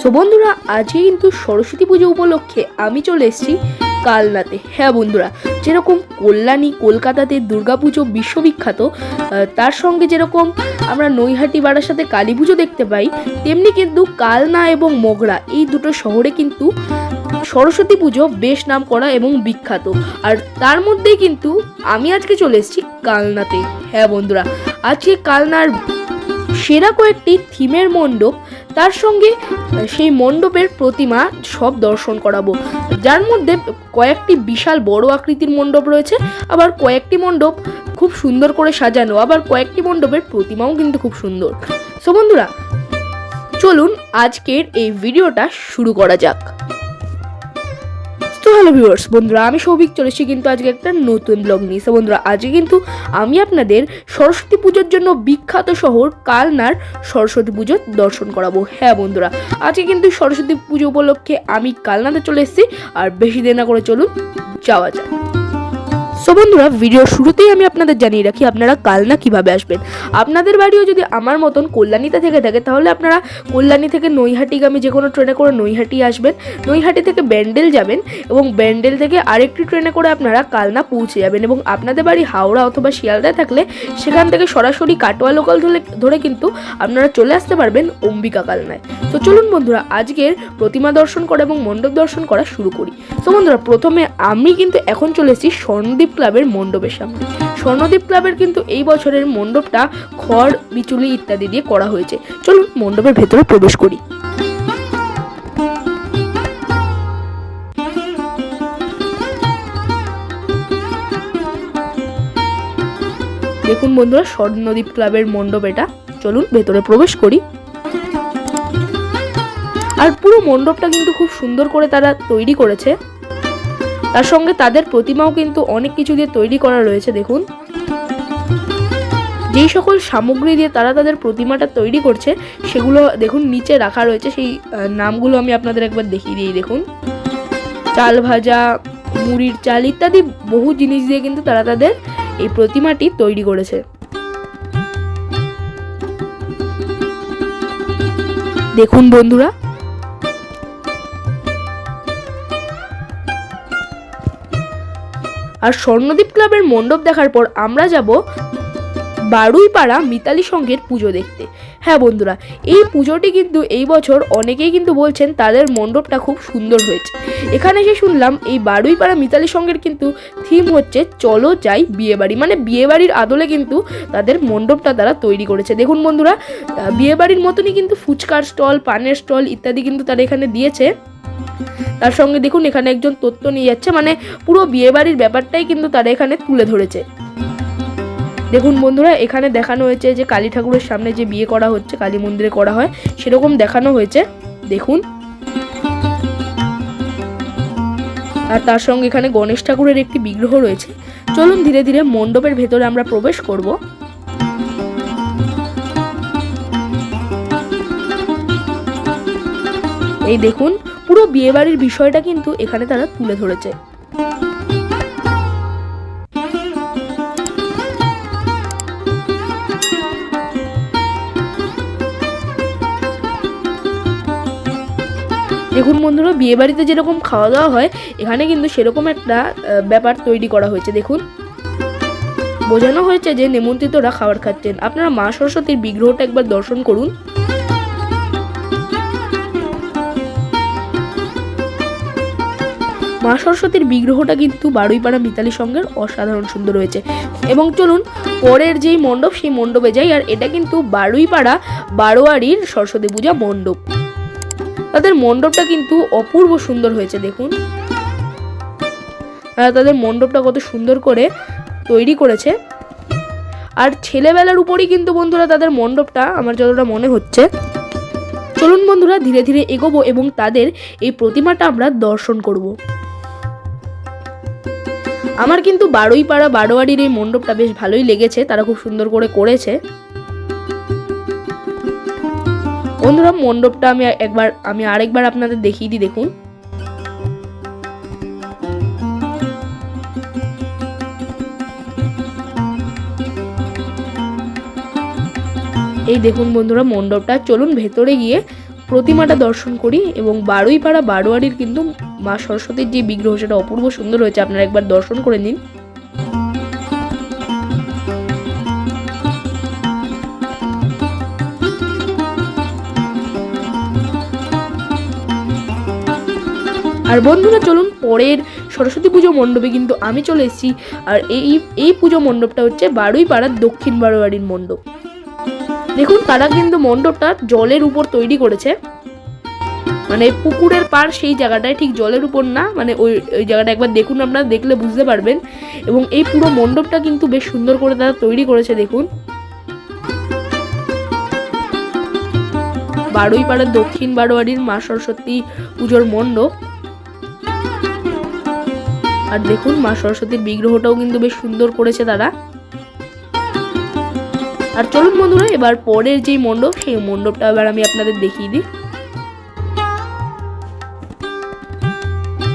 So বন্ধুরা, আজকে কিন্তু সরস্বতী পুজো উপলক্ষে আমি চলে এসেছি কালনাতে। হ্যাঁ বন্ধুরা, যেরকম কল্যাণী কলকাতাতে দুর্গাপুজো বিশ্ববিখ্যাত তার সঙ্গে যেরকম আমরা নৈহাটি বাড়ার সাথে কালী পুজো দেখতে পাই, তেমনি কিন্তু কালনা এবং মোগরা এই দুটো শহরে কিন্তু সরস্বতী পুজো বেশ নাম করা এবং বিখ্যাত। আর তার মধ্যেই কিন্তু আমি আজকে চলে এসেছি কালনাতে। হ্যাঁ বন্ধুরা, আজকে কালনার সেরা কয়েকটি থিমের মণ্ডপ তার সঙ্গে সেই মণ্ডপের প্রতিমা সব দর্শন করাবো। যার মধ্যে কয়েকটি বিশাল বড় আকৃতির মণ্ডপ রয়েছে, আবার কয়েকটি মণ্ডপ খুব সুন্দর করে সাজানো, আবার কয়েকটি মণ্ডপের প্রতিমাও কিন্তু খুব সুন্দর। সো বন্ধুরা, চলুন আজকের এই ভিডিওটা শুরু করা যাক। তো হ্যালো ভিউয়ার্স, বন্ধুরা, আমি সৌভিক চলেছি কিন্তু আজকে একটা নতুন ব্লগ নিয়ে। সে বন্ধুরা, আজকে কিন্তু আমি আপনাদের সরস্বতী পুজোর জন্য বিখ্যাত শহর কালনার সরস্বতী পুজো দর্শন করাবো। হ্যাঁ বন্ধুরা, আজকে কিন্তু সরস্বতী পুজো উপলক্ষে আমি কালনাতে চলে এসেছি। আর বেশি দেরি না করে চলুন, যাওয়া যায় সো বন্ধুরা ভিডিওর শুরুতেই আমি আপনাদের জানিয়ে রাখি, আপনারা কালনা কীভাবে আসবেন? আপনাদের বাড়িও যদি আমার মতন কল্যাণীতে থেকে থাকে, তাহলে আপনারা কল্যাণী থেকে নৈহাটিগামী যে কোনো ট্রেনে করে নৈহাটি আসবেন। নৈহাটি থেকে ব্যান্ডেল যাবেন এবং ব্যান্ডেল থেকে আরেকটি ট্রেনে করে আপনারা কালনা পৌঁছে যাবেন এবং আপনাদের বাড়ি হাওড়া অথবা শিয়ালদায় থাকলে সেখান থেকে সরাসরি কাটোয়া লোকাল ধরে ধরে কিন্তু আপনারা চলে আসতে পারবেন অম্বিকা কালনায়। তো চলুন বন্ধুরা, আজকের প্রতিমা দর্শন করা এবং মণ্ডপ দর্শন করা শুরু করি। তো বন্ধুরা, প্রথমে আমি কিন্তু এখন চলে এসেছি স্বর্ণদ্বীপ ক্লাবের মণ্ডপের সামনে। স্বর্ণদ্বীপ ক্লাবের কিন্তু এই বছরের মণ্ডপটা খড়, বিচুলি ইত্যাদি দিয়ে করা হয়েছে। চলুন মণ্ডপের ভেতরে প্রবেশ করি। দেখুন বন্ধুরা স্বর্ণদ্বীপ ক্লাবের মণ্ডপ এটা। চলুন ভেতরে প্রবেশ করি। আর পুরো মণ্ডপটা কিন্তু খুব সুন্দর করে তারা তৈরি করেছে। তার সঙ্গে তাদের প্রতিমাও কিন্তু অনেক কিছু দিয়ে তৈরি করা রয়েছে, দেখুন। যেই সকল সামগ্রী দিয়ে তারা তাদের প্রতিমাটা তৈরি করছে, সেগুলো দেখুন নিচে রাখা রয়েছে, সেই নামগুলো আমি আপনাদের একবার দেখিয়ে দিই, দেখুন। চাল ভাজা, মুড়ির চাল ইত্যাদি বহু জিনিস দিয়ে কিন্তু তারা তাদের এই প্রতিমাটি তৈরি করেছে। দেখুন বন্ধুরা আর স্বর্ণদ্বীপ ক্লাবের মণ্ডপ দেখার পর আমরা যাব বারুইপাড়া মিতালি সঙ্গের পুজো দেখতে। হ্যাঁ বন্ধুরা, এই পুজোটি কিন্তু এই বছর অনেকেই কিন্তু বলছেন তাদের মণ্ডপটা খুব সুন্দর হয়েছে। এখানে এসে শুনলাম এই বারুইপাড়া মিতালি সঙ্গের কিন্তু থিম হচ্ছে চলো যাই বিয়েবাড়ি। মানে বিয়েবাড়ির আদলে কিন্তু তাদের মণ্ডপটা তারা তৈরি করেছে। দেখুন বন্ধুরা বিয়েবাড়ির মতনই কিন্তু ফুচকার স্টল, পানের স্টল ইত্যাদি কিন্তু তারা এখানে দিয়েছে। তার সঙ্গে দেখুন এখানে একজন তথ্য নিয়ে যাচ্ছে মানে পুরো বিয়েবাড়ির ব্যাপারটাই কিন্তু তারা এখানে তুলে ধরেছে। দেখুন বন্ধুরা, এখানে দেখানো হয়েছে যে কালী ঠাকুরের সামনে যে বিয়ে করা হচ্ছে, কালী মন্দিরে করা হয়, সেরকম দেখানো হয়েছে। দেখুন। আর তার সঙ্গে এখানে গণেশ ঠাকুরের একটি বিগ্রহ রয়েছে। চলুন ধীরে ধীরে মণ্ডপের ভেতরে আমরা প্রবেশ করব। এই দেখুন পুরো বিয়েবাড়ির বিষয়টা কিন্তু এখানে তারা তুলে ধরেছে। দেখুন বন্ধুরা বিয়ে বাড়িতে যেরকম খাওয়া দাওয়া হয়, এখানে কিন্তু সেরকম একটা ব্যাপার তৈরি করা হয়েছে, দেখুন। বোঝানো হয়েছে যে নেমন্ত্রিতরা খাবার খাচ্ছেন। আপনারা মা সরস্বতীর বিগ্রহটা একবার দর্শন করুন। মা সরস্বতীর বিগ্রহটা কিন্তু বারুইপাড়া মিতালি সঙ্গের অসাধারণ সুন্দর হয়েছে। এবং চলুন, পরের যেই মণ্ডপ, সেই মণ্ডপে যাই, আর এটা কিন্তু বারুইপাড়া বারোয়ারির সরস্বতী পূজা মণ্ডপ। তাদের মণ্ডপটা কিন্তু অপূর্ব সুন্দর হয়েছে, দেখুন। তাদের মণ্ডপটা কত সুন্দর করে তৈরি করেছে। আর ছেলেবেলার উপরই কিন্তু বন্ধুরা তাদের মণ্ডপটা, আমার যতটা মনে হচ্ছে। চলুন বন্ধুরা, ধীরে ধীরে এগোবো এবং তাদের এই প্রতিমাটা আমরা দর্শন করব। আমার কিন্তু বারোইপাড়া বারোয়ারির এই মণ্ডপটা বেশ ভালোই লেগেছে, তারা খুব সুন্দর করে করেছে। বন্ধুরা, মণ্ডপটা আমি একবার, আমি আরেকবার আপনাদের দেখিয়ে দিই, দেখুন। এই দেখুন বন্ধুরা, মণ্ডপটা। চলুন ভেতরে গিয়ে প্রতিমাটা দর্শন করি এবং বারোই পাড়া বারোয়ারির কিন্তু মা সরস্বতীর যে বিগ্রহ সেটা অপূর্ব সুন্দর হয়েছে। আপনারা একবার দর্শন করে নিন। আর বন্ধুরা, চলুন পরের সরস্বতী পুজো মণ্ডপে কিন্তু আমি চলে এসেছি। আর এই এই পুজো মণ্ডপটা হচ্ছে বারুই পাড়ার দক্ষিণ বারোয়ারির মণ্ডপ। দেখুন, তারা কিন্তু মণ্ডপটা জলের উপর তৈরি করেছে। মানে পুকুরের পার সেই জায়গাটায়, ঠিক জলের উপর না মানে ওই ওই জায়গাটা একবার দেখুন আপনারা, দেখলে বুঝতে পারবেন। এবং এই পুরো মণ্ডপটা কিন্তু বেশ সুন্দর করে তারা তৈরি করেছে, দেখুন। বারুই পাড়ার দক্ষিণ বারোয়ারির মা সরস্বতী পুজোর মণ্ডপ। আর দেখুন, মা সরস্বতীর বিগ্রহটাও কিন্তু বেশ সুন্দর করেছে তারা। আর চলুন বন্ধুরা, এবার পরের যেই মণ্ডপ, সেই মণ্ডপটা এবার আমি আপনাদের দেখিয়ে দিই।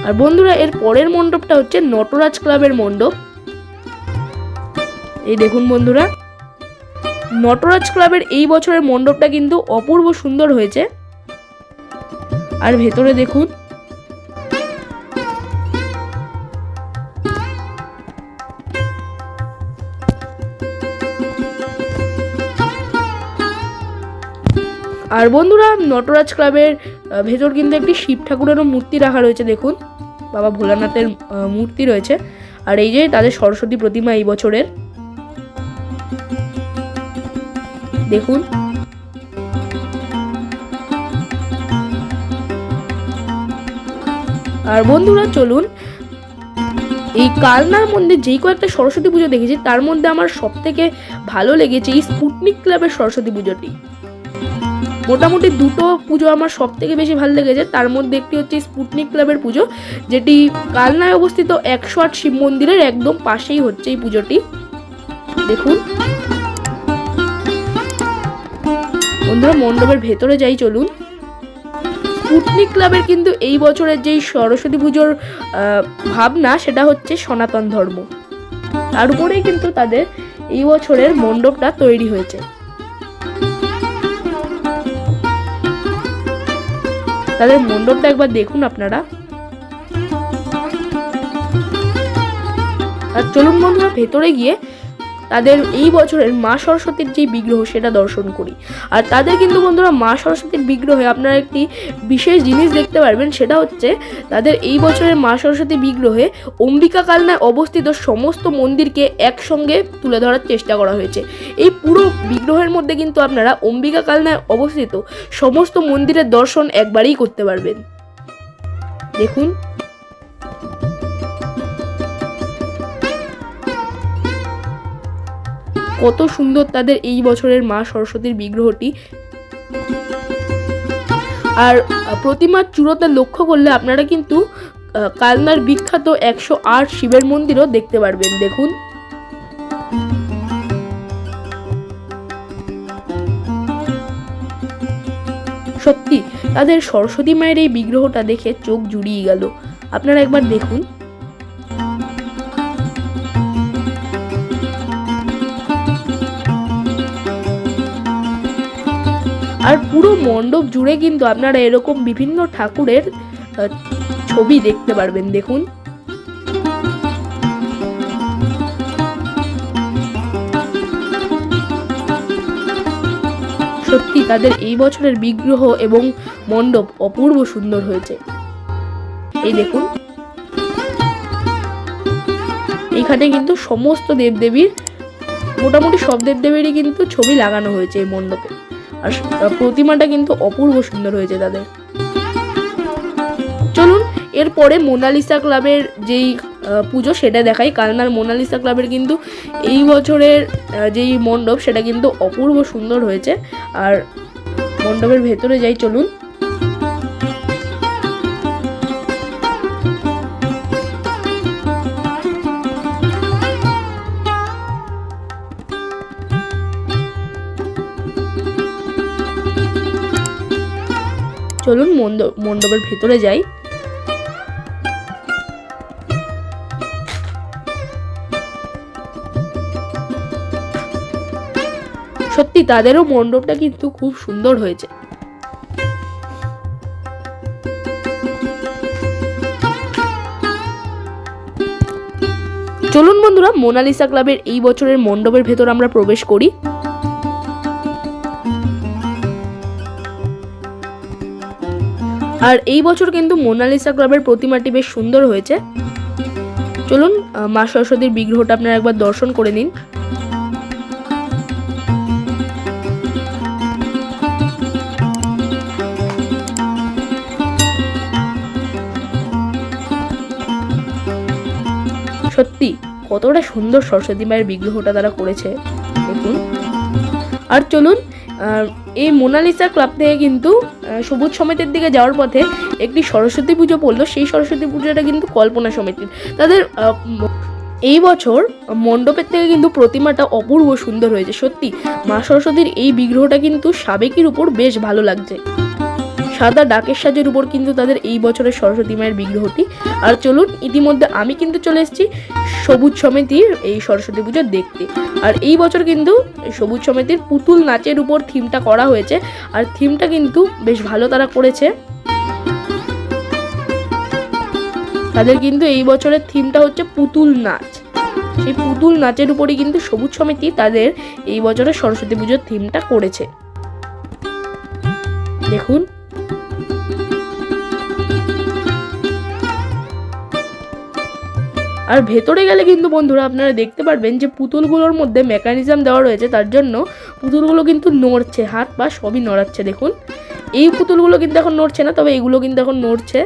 আর বন্ধুরা, এর পরের মণ্ডপটা হচ্ছে নটরাজ ক্লাবের মণ্ডপ। এই দেখুন বন্ধুরা, নটরাজ ক্লাবের এই বছরের মণ্ডপটা কিন্তু অপূর্ব সুন্দর হয়েছে। আর ভেতরে দেখুন আর বন্ধুরা, নটরাজ ক্লাবের ভেতর কিন্তু একটি শিব ঠাকুরেরও মূর্তি রাখা রয়েছে, দেখুন। বাবা ভোলানাথের মূর্তি রয়েছে। আর এই যে তাদের সরস্বতী প্রতিমা এই বছরের, দেখুন। আর বন্ধুরা, চলুন। এই কালনার মধ্যে যেই কয়েকটা সরস্বতী পুজো দেখেছি, তার মধ্যে আমার সব থেকে ভালো লেগেছে এই স্পুটনিক ক্লাবের সরস্বতী পুজোটি। মোটামুটি দুটো পুজো আমার সব থেকে বেশি ভালো লেগেছে। তার মধ্যে একটি হচ্ছে স্পুটনিক ক্লাবের পুজো, যেটি কালনায় অবস্থিত একশো আট শিব মন্দিরের একদম পাশেই হচ্ছে এই পুজোটি। দেখুন। বন্ধুরা, মণ্ডপের ভেতরে যাই চলুন। স্পুটনিক ক্লাবের কিন্তু এই বছরের যেই সরস্বতী পুজোর ভাবনা, সেটা হচ্ছে সনাতন ধর্ম। তার উপরেই কিন্তু তাদের এই বছরের মণ্ডপটা তৈরি হয়েছে। তাদের মণ্ডপটা একবার দেখুন আপনারা। আর চলুন বন্ধুরা ভেতরে গিয়ে তাদের এই বছরের মা সরস্বতীর যে বিগ্রহ সেটা দর্শন করি। আর তাদের কিন্তু বন্ধুরা মা সরস্বতীর বিগ্রহে আপনারা একটি বিশেষ জিনিস দেখতে পারবেন, সেটা হচ্ছে তাদের এই বছরের মা সরস্বতী বিগ্রহে অম্বিকা কালনায় অবস্থিত সমস্ত মন্দিরকে একসঙ্গে তুলে ধরার চেষ্টা করা হয়েছে। এই পুরো বিগ্রহের মধ্যে কিন্তু আপনারা অম্বিকা কালনায় অবস্থিত সমস্ত মন্দিরের দর্শন একবারেই করতে পারবেন। দেখুন। কত সুন্দর তাদের এই বছরের মা সরস্বতীর বিগ্রহটি। আর প্রতিমার চূড়াতে লক্ষ্য করলে আপনারা কিন্তু কালনার বিখ্যাত একশো আট শিবের মন্দিরও দেখতে পারবেন, দেখুন। সত্যি, তাদের সরস্বতী মায়ের এই বিগ্রহটা দেখে চোখ জুড়িয়ে গেল। আপনারা একবার দেখুন। পুরো মণ্ডপ জুড়ে কিন্তু আপনারা এরকম বিভিন্ন ঠাকুরের ছবি দেখতে পারবেন, দেখুন। সত্যি তাদের এই বছরের বিগ্রহ এবং মণ্ডপ অপূর্ব সুন্দর হয়েছে। এই দেখুন। এখানে কিন্তু সমস্ত দেবদেবীর, মোটামুটি সব দেবদেবীরই কিন্তু ছবি লাগানো হয়েছে এই মণ্ডপে। আর প্রতিমাটা কিন্তু অপূর্ব সুন্দর হয়েছে তাদের। চলুন, এরপরে মোনালিসা ক্লাবের যেই পুজো সেটা দেখাই কালনার মোনালিসা ক্লাবের কিন্তু এই বছরের যেই মণ্ডপ সেটা কিন্তু অপূর্ব সুন্দর হয়েছে। আর মণ্ডপের ভেতরে যাই চলুন। চলুন মণ্ডপের ভেতরে যাই। সত্যি, তাদেরও মণ্ডপটা কিন্তু খুব সুন্দর হয়েছে। চলুন বন্ধুরা, মোনালিসা ক্লাবের এই বছরের মণ্ডপের ভেতর আমরা প্রবেশ করি। আর এই বছর কিন্তু মোনালিসা ক্লাবের প্রতিমাটি বেশ সুন্দর হয়েছে। চলুন মা সরস্বতীর বিগ্রহটা আপনারা একবার দর্শন করে নিন। সত্যি, কতটা সুন্দর সরস্বতী মায়ের বিগ্রহটা তারা করেছে। দেখুন। আর চলুন এই মোনালিসা ক্লাব থেকে কিন্তু সবুজ সমিতির দিকে যাওয়ার পথে একটি সরস্বতী পুজো পড়ল। সেই সরস্বতী পুজোটা কিন্তু কল্পনা সমিতির। তাদের এই বছর মণ্ডপের থেকে কিন্তু প্রতিমাটা অপূর্ব সুন্দর হয়েছে। সত্যি, মা সরস্বতীর এই বিগ্রহটা কিন্তু সাবেকির উপর বেশ ভালো লাগছে। সাদা ডাকের সাজের উপর কিন্তু তাদের এই বছরের সরস্বতী মায়ের বিগ্রহটি। আর চলুন, ইতিমধ্যে আমি কিন্তু চলে এসেছি সবুজ সমিতির এই সরস্বতী পুজো দেখতে। আর এই বছর কিন্তু সবুজ সমিতির পুতুল নাচের উপর থিমটা করা হয়েছে। আর থিমটা কিন্তু বেশ ভালো তারা করেছে। তাদের কিন্তু এই বছরের থিমটা হচ্ছে পুতুল নাচ। সেই পুতুল নাচের উপরই কিন্তু সবুজ সমিতি তাদের এই বছরের সরস্বতী পুজোর থিমটা করেছে। দেখুন আর ভেতরে গেলে কিন্তু বন্ধুরা আপনারা দেখতে পারবেন যে পুতুলগুলোর মধ্যে মেকানিজম দেওয়া রয়েছে, তার জন্য পুতুলগুলো কিন্তু নড়ছে, হাত পা সবই নড়াচ্ছে, দেখুন। এই পুতুলগুলো কিন্তু এখন নড়ছে না, তবে এগুলো কিন্তু এখন নড়ছে।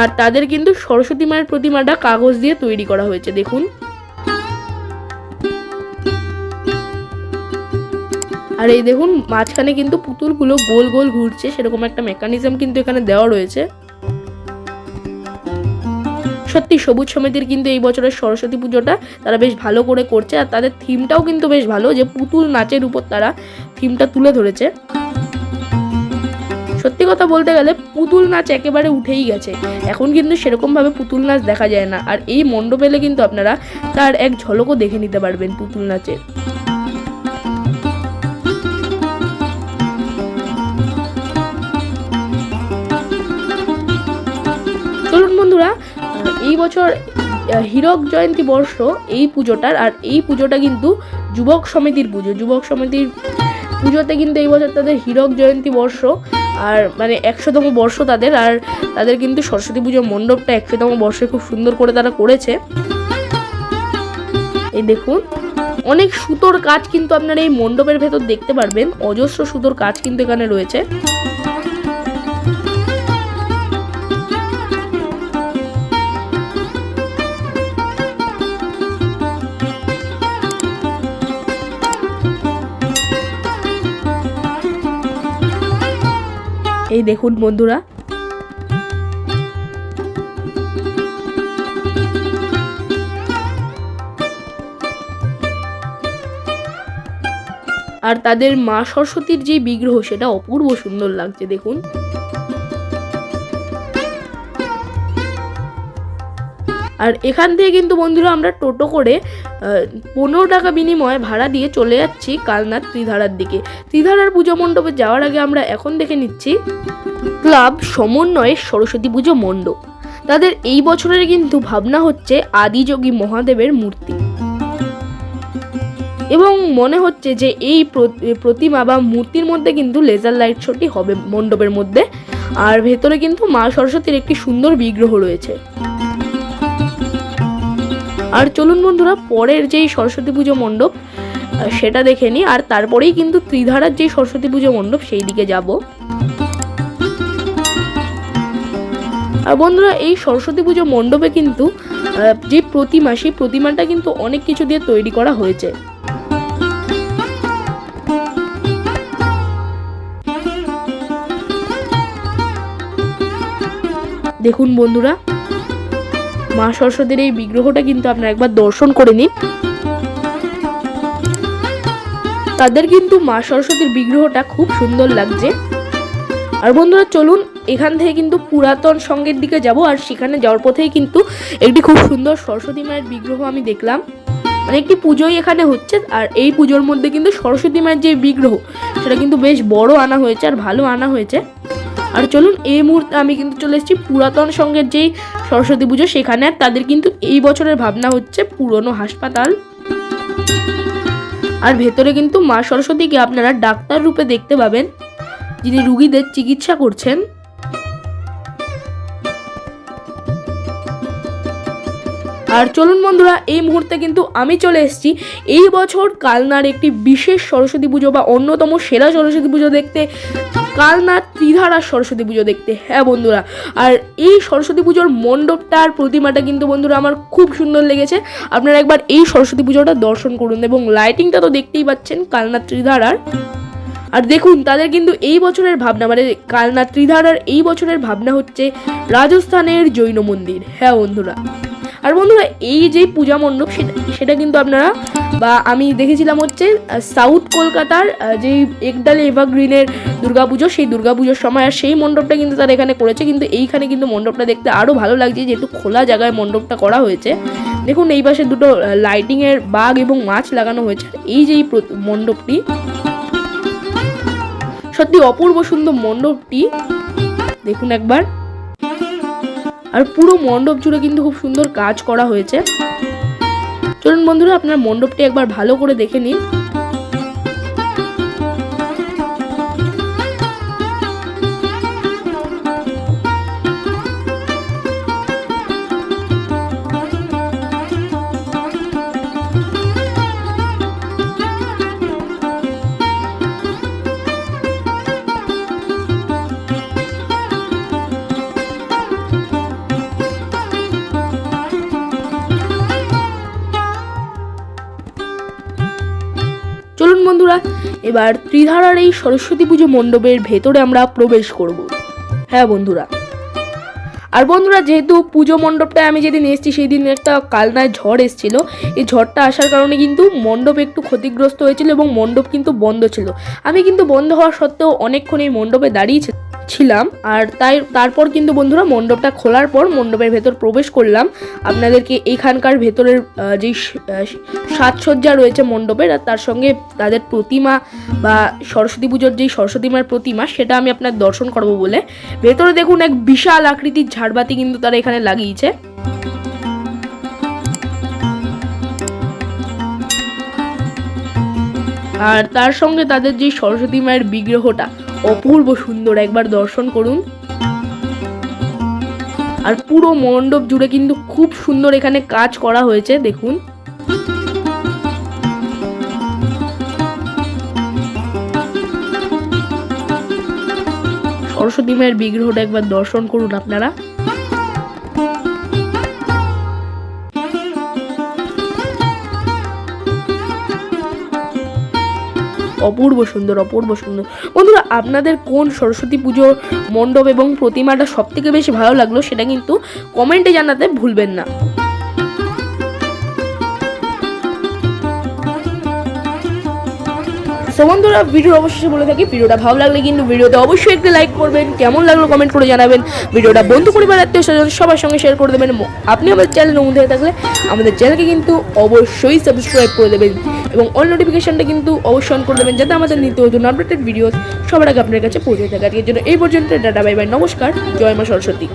আর তাদের কিন্তু সরস্বতী মায়ের প্রতিমাটা কাগজ দিয়ে তৈরি করা হয়েছে, দেখুন। আর এই দেখুন, মাঝখানে কিন্তু পুতুলগুলো গোল গোল ঘুরছে, সেরকম একটা মেকানিজম কিন্তু এখানে দেওয়া রয়েছে। সত্যি সবুজ সমিতির কিন্তু এই বছরের সরস্বতী পুজোটা তারা বেশ ভালো করে করছে আর তাদের থিমটাও কিন্তু বেশ ভালো, যে পুতুল নাচের উপর তারা থিমটা তুলে ধরেছে। সত্যি কথা বলতে গেলে পুতুল নাচ একেবারে উঠেই গেছে। এখন কিন্তু সেরকমভাবে পুতুল নাচ দেখা যায় না। আর এই মণ্ডপ এলে কিন্তু আপনারা তার এক ঝলকও দেখে নিতে পারবেন পুতুল নাচের। এই বছর হীরক জয়ন্তী বর্ষ এই পুজোটার, আর এই পুজোটা কিন্তু যুবক সমিতির পুজো। যুবক সমিতির পুজোতে কিন্তু এই বছর তাদের হীরক জয়ন্তী বর্ষ, আর মানে একশোতম বর্ষ তাদের, আর তাদের কিন্তু সরস্বতী পুজো মণ্ডপটা একশোতম বর্ষে খুব সুন্দর করে তারা করেছে। এই দেখুন, অনেক সুতোর কাজ কিন্তু আপনারা এই মণ্ডপের ভেতর দেখতে পারবেন। অজস্র সুতোর কাজ কিন্তু এখানে রয়েছে। এই দেখুন বন্ধুরা। আর তাদের মা সরস্বতীর যে বিগ্রহ সেটা অপূর্ব সুন্দর লাগছে দেখুন। আর এখান থেকে কিন্তু বন্ধুরা আমরা টোটো করে পনেরো টাকা বিনিময়ে ভাড়া দিয়ে চলে যাচ্ছি কালনাথ ত্রিধারার দিকে। ত্রিধারার পুজো মণ্ডপে যাওয়ার আগে আমরা এখন দেখে নিচ্ছি ক্লাব সমন্বয়ে সরস্বতী পুজো মণ্ডপ। তাদের এই বছরের কিন্তু ভাবনা হচ্ছে আদিযোগী মহাদেবের মূর্তি। এবং মনে হচ্ছে যে এই প্রতিমা বা মূর্তির মধ্যে কিন্তু লেজার লাইট শোটি হবে মণ্ডপের মধ্যে। আর ভেতরে কিন্তু মা সরস্বতীর একটি সুন্দর বিগ্রহ রয়েছে। আর চলুন বন্ধুরা, পরের যেই সরস্বতী পুজো মণ্ডপ সেটা দেখে নিই আর তারপরেই কিন্তু ত্রিধারার যেই সরস্বতী পুজো মণ্ডপ, সেই দিকে যাব। আর বন্ধুরা, এই সরস্বতী পুজো মণ্ডপে কিন্তু যে প্রতিমা, সেই প্রতিমাটা কিন্তু অনেক কিছু দিয়ে তৈরি করা হয়েছে। দেখুন বন্ধুরা মা সরস্বতীর এই বিগ্রহটা কিন্তু আপনারা একবার দর্শন করে নিন। তাদের কিন্তু মা সরস্বতীর বিগ্রহটা খুব সুন্দর লাগছে। আর বন্ধুরা, চলুন এখান থেকে কিন্তু পুরাতন সঙ্গের দিকে যাব, আর সেখানে যাওয়ার পথেই কিন্তু একটি খুব সুন্দর সরস্বতী মায়ের বিগ্রহ আমি দেখলাম। মানে একটি পুজোই এখানে হচ্ছে, আর এই পুজোর মধ্যে কিন্তু সরস্বতী মায়ের যে বিগ্রহ, সেটা কিন্তু বেশ বড় আনা হয়েছে আর ভালো আনা হয়েছে। আর চলুন, এই মুহূর্তে আমি কিন্তু চলে এসেছি পুরাতন সঙ্গের যেই সরস্বতী পুজো, সেখানে তাদের কিন্তু এই বছরের ভাবনা হচ্ছে পুরনো হাসপাতাল। আর ভেতরে কিন্তু মা সরস্বতীকে আপনারা ডাক্তার রূপে দেখতে পাবেন, যিনি রুগীদের চিকিৎসা করছেন। আর চলুন বন্ধুরা, এই মুহূর্তে কিন্তু আমি চলে এসেছি। এই বছর কালনার একটি বিশেষ সরস্বতী পুজো বা অন্যতম সেরা সরস্বতী পুজো দেখতে। কালনার ত্রিধারা সরস্বতী পুজো দেখতে হ্যাঁ বন্ধুরা? আর এই সরস্বতী পুজোর মণ্ডপটা আর প্রতিমাটা কিন্তু বন্ধুরা আমার খুব সুন্দর লেগেছে। আপনারা একবার এই সরস্বতী পুজোটা দর্শন করুন এবং লাইটিংটা তো দেখতেই পাচ্ছেন কালনা ত্রিধারার। আর দেখুন, তাদের কিন্তু এই বছরের ভাবনা মানে কালনা ত্রিধারার এই বছরের ভাবনা হচ্ছে রাজস্থানের জৈন মন্দির হ্যাঁ বন্ধুরা? আর বন্ধুরা, এই যে পূজা মণ্ডপ, সেটা সেটা কিন্তু আপনারা, বা আমি দেখেছিলাম হচ্ছে সাউথ কলকাতার যেই একডালে এভারগ্রিনের দুর্গাপুজো, সেই দুর্গাপুজোর সময় আর সেই মণ্ডপটা কিন্তু তারা এখানে করেছে। কিন্তু এইখানে কিন্তু মণ্ডপটা দেখতে আরও ভালো লাগছে, যেহেতু খোলা জায়গায় মণ্ডপটা করা হয়েছে। দেখুন, এই পাশে দুটো লাইটিংয়ের বাঘ এবং মাছ লাগানো হয়েছে। এই যে এই মণ্ডপটি, সত্যি অপূর্ব সুন্দর মণ্ডপটি, দেখুন একবার। আর পুরো মণ্ডপ জুড়ে কিন্তু খুব সুন্দর কাজ করা হয়েছে। চলুন বন্ধুরা, আপনার মণ্ডপটি একবার ভালো করে দেখে নিন। এবার ত্রিধারার এই সরস্বতী পুজো মণ্ডপের ভেতরে আমরা প্রবেশ করব। হ্যাঁ বন্ধুরা। আর বন্ধুরা, যেহেতু পুজো মণ্ডপটায় আমি যেদিন এসেছি সেই দিন একটা কালনায় ঝড় এসেছিল। এই ঝড়টা আসার কারণে কিন্তু মণ্ডপ একটু ক্ষতিগ্রস্ত হয়েছিল এবং মণ্ডপ কিন্তু বন্ধ ছিল। আমি কিন্তু বন্ধ হওয়া সত্ত্বেও অনেকক্ষণ এই মণ্ডপে দাঁড়িয়ে ছি- ছিলাম আর তাই তারপর কিন্তু বন্ধুরা মণ্ডপটা খোলার পর মণ্ডপের ভেতর প্রবেশ করলাম। আপনাদেরকে এখানকার ভেতরের যেই সাজসজ্জা রয়েছে মণ্ডপের আর তার সঙ্গে তাদের প্রতিমা বা সরস্বতী পুজোর যেই সরস্বতী মার প্রতিমা সেটা আমি আপনার দর্শন করব বলে। ভেতরে দেখুন এক বিশাল আকৃতির ঝাড়বাতি কিন্তু তারা এখানে লাগিয়েছে। আর তার সঙ্গে তাদের যে সরস্বতী মায়ের বিগ্রহটা অপূর্ব সুন্দর, একবার দর্শন করুন। আর পুরো মণ্ডপ জুড়ে কিন্তু খুব সুন্দর এখানে কাজ করা হয়েছে, দেখুন। সরস্বতী মায়ের বিগ্রহটা একবার দর্শন করুন আপনারা। অপূর্ব সুন্দর অপূর্ব সুন্দর। বন্ধুরা, আপনাদের কোন সরস্বতী পুজো মণ্ডপ এবং প্রতিমাটা সবথেকে বেশি ভালো লাগল সেটা কিন্তু কমেন্টে জানাতে ভুলবেন না। সো বন্ধুরা, ভিডিওর অবশ্যই বলে থাকি, ভিডিওটা ভালো লাগলে কিন্তু ভিডিওতে অবশ্যই একটি লাইক করবেন, কেমন লাগল কমেন্ট করে জানাবেন। ভিডিওটা বন্ধু পরিবার আত্মীয় স্বজন সবার সঙ্গে শেয়ার করে দেবেন। আপনি আমাদের চ্যানেল নতুন হয়ে থাকলে আমাদের চ্যানেলকে কিন্তু অবশ্যই সাবস্ক্রাইব করে দেবেন এবং অল নোটিফিকেশনটা কিন্তু অবশ্যই অন করে দেবেন, যাতে আমাদের নিত্য নতুন আপডেটেড ভিডিও সবার আগে আপনার কাছে পৌঁছে থাকে। আজকের জন্য এই পর্যন্ত ডাটা বাই বাই নমস্কার, জয় মা সরস্বতী।